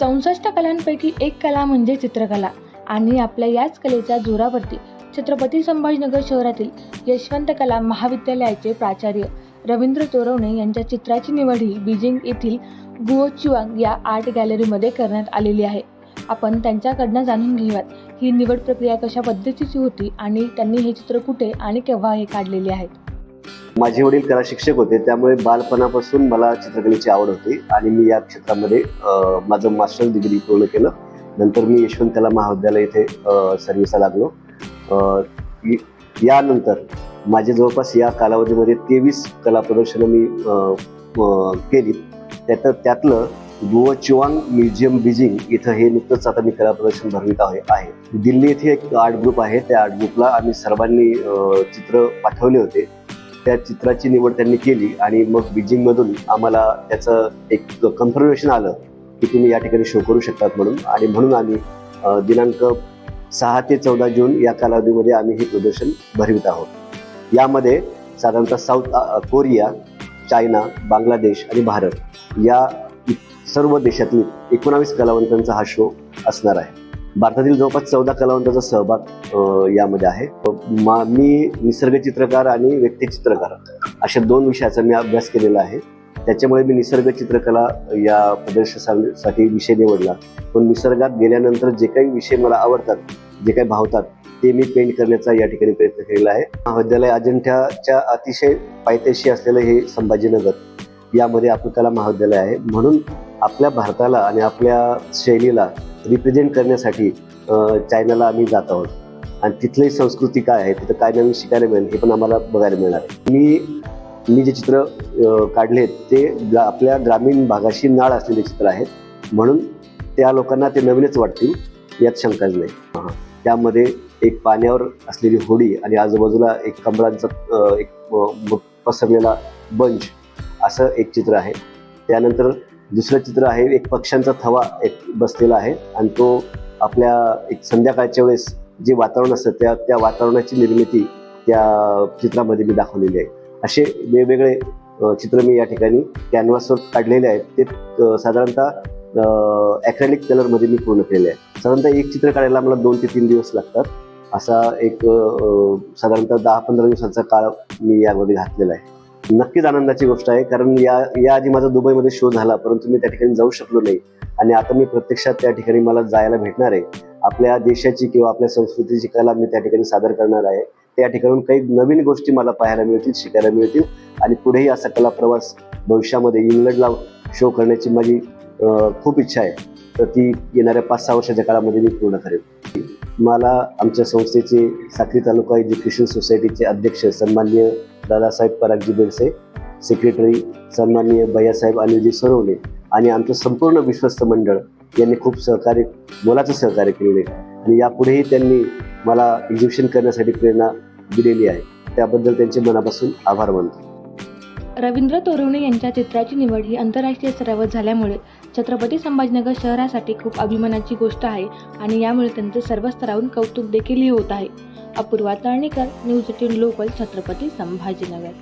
चौसष्ट कलांपैकी एक कला म्हणजे चित्रकला. आणि आपल्या याच कलेच्या जोरावरती छत्रपती संभाजीनगर शहरातील यशवंत कला महाविद्यालयाचे प्राचार्य रवींद्र चोरवणे यांच्या चित्राची निवड ही बीजिंग येथील गुओचुआंग या आर्ट गॅलरीमध्ये करण्यात आलेली आहे. आपण त्यांच्याकडनं जाणून घेऊयात ही निवड प्रक्रिया कशा पद्धतीची होती आणि त्यांनी हे चित्र कुठे आणि केव्हा हे काढलेले आहेत माझे वडील कला शिक्षक होते त्यामुळे बालपणापासून मला चित्रकलेची आवड होती आणि मी या क्षेत्रामध्ये माझं मास्टर डिग्री पूर्ण केलं. नंतर मी यशवंत कला महाविद्यालय इथे अ, सर्व्हिसला लागलो. यानंतर माझे जवळपास या कालावधीमध्ये तेवीस कला प्रदर्शनं मी केली. त्यात त्यातलं गुओ चिवांग म्युझियम बीजिंग इथं हे नुकतंच आता मी कला प्रदर्शन भरवित आहे आहे. दिल्ली येथे एक आर्ट ग्रुप आहे त्या आर्ट ग्रुपला आम्ही सर्वांनी चित्र पाठवले होते. त्या चित्राची निवड त्यांनी केली आणि मग बीजिंगमधून आम्हाला त्याचं एक कन्फर्मेशन आलं की तुम्ही या ठिकाणी शो करू शकतात म्हणून. आणि म्हणून आम्ही दिनांक सहा ते चौदा जून या कालावधीमध्ये आम्ही हे प्रदर्शन भरवित आहोत. यामध्ये साधारणतः साऊथ कोरिया चायना बांगलादेश आणि भारत या सर्व देशातील एकोणावीस कलावंतांचा हा शो असणार आहे. भारतातील जवळपास चौदा कलावंतांचा सहभाग यामध्ये आहे. मा- मी निसर्ग चित्रकार आणि व्यक्तिचित्रकार अशा दोन विषयाचा मी अभ्यास केलेला आहे. त्याच्यामुळे मी निसर्ग चित्रकला या प्रदर्शनासाठी विषय निवडला. पण निसर्गात गेल्यानंतर जे काही विषय मला आवडतात जे काही भावतात ते मी पेंट करण्याचा या ठिकाणी प्रयत्न केलेला आहे. महाविद्यालय अजिंठ्याच्या अतिशय पायथ्याशी असलेलं हे संभाजीनगर यामध्ये आपलं कला महाविद्यालय आहे. म्हणून आपल्या भारताला आणि आपल्या शैलीला रिप्रेझेंट करण्यासाठी चायनाला आम्ही जात आहोत. आणि तिथली संस्कृती काय आहे तिथं काय नवीन शिकायला मिळेल हे पण आम्हाला बघायला मिळणार आहे. मी मी जे चित्र काढलेत ते ग्रा- आपल्या ग्रामीण भागाशी नाळ असलेले चित्र आहेत. म्हणून त्या लोकांना ते नवीनच वाटतील यात शंकाच नाही. हां. त्यामध्ये एक पाण्यावर असलेली होडी आणि आजूबाजूला एक कमरांचा एक पसरलेला बंच असं एक चित्र आहे. त्यानंतर दुसरं चित्र आहे एक पक्ष्यांचा थवा एक बसलेला आहे आणि तो आपल्या एक संध्याकाळच्या वेळेस जे वातावरण असतं त्या त्या वातावरणाची निर्मिती त्या चित्रामध्ये मी दाखवलेली आहे. असे वेगवेगळे चित्र मी या ठिकाणी कॅनव्हासवर काढलेले आहेत. ते साधारणतः ॲक्रेलिक कलरमध्ये मी पूर्ण केले आहे साधारणतः एक चित्र काढायला मला दोन ते तीन दिवस लागतात. असा एक साधारणतः दहा पंधरा दिवसाचा काळ मी यामध्ये घातलेला आहे. नक्कीच आनंदाची गोष्ट आहे. कारण या याआधी माझा दुबईमध्ये शो झाला परंतु मी त्या ठिकाणी जाऊ शकलो नाही. आणि आता मी प्रत्यक्षात त्या ठिकाणी मला जायला भेटणार आहे. आपल्या देशाची किंवा आपल्या संस्कृतीची कला मी त्या ठिकाणी सादर करणार आहे. त्या ठिकाणून काही नवीन गोष्टी मला पाहायला मिळतील शिकायला मिळतील. आणि पुढेही असा कला प्रवास भविष्यामध्ये इंग्लंडला शो करण्याची माझी खूप इच्छा आहे. तर ती येणाऱ्या पाच सहा वर्षाच्या काळामध्ये मी पूर्ण करेन. मला आमच्या संस्थेचे साक्री तालुका एज्युकेशन सोसायटीचे अध्यक्ष सन्माननीय दादासाहेब परागजी बेडसे सेक्रेटरी सन्माननीय भैयासाहेब अनिलजी सरवणे आणि आमचं संपूर्ण विश्वस्त मंडळ यांनी खूप सहकार्य मोलाचं सहकार्य केलेले आणि यापुढेही त्यांनी मला एक्झिबिशन करण्यासाठी प्रेरणा दिलेली आहे. त्याबद्दल त्यांचे मनापासून आभार मानतो. रवींद्र तोरवणे यांच्या चित्राची निवड ही आंतरराष्ट्रीय स्तरावर झाल्यामुळे छत्रपती संभाजीनगर शहरासाठी खूप अभिमानाची गोष्ट आहे आणि यामुळे त्यांचे सर्व स्तरावरून कौतुक देखील होत आहे. Apurva Talnikar news eighteen local Chhatrapati Sambhajinagar.